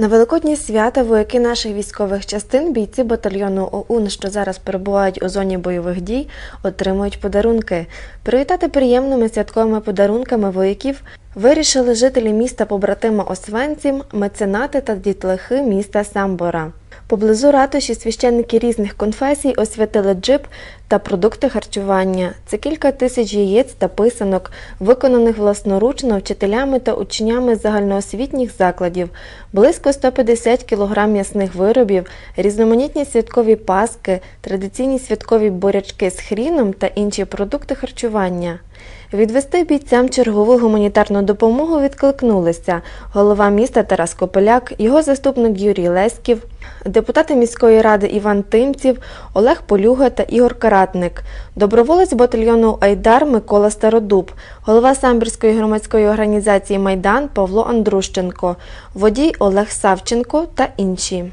На Великодні свята вояки наших військових частин, бійці батальйону ОУН, що зараз перебувають у зоні бойових дій, отримують подарунки. Привітати приємними святковими подарунками вояків вирішили жителі міста побратима Освенцім, меценати та дітлахи міста Самбора. Поблизу ратуші священники різних конфесій освятили джип та продукти харчування. Це кілька тисяч яєць та писанок, виконаних власноручно вчителями та учнями загальноосвітніх закладів, близько 150 кг м'ясних виробів, різноманітні святкові паски, традиційні святкові бурячки з хріном та інші продукти харчування. Відвести бійцям чергову гуманітарну допомогу відкликнулися голова міста Тарас Копеляк, його заступник Юрій Леськів, депутати міської ради Іван Тимців, Олег Полюга та Ігор Каратник, доброволець батальйону Айдар Микола Стародуб, голова самбірської громадської організації Майдан Павло Андрущенко, водій Олег Савченко та інші.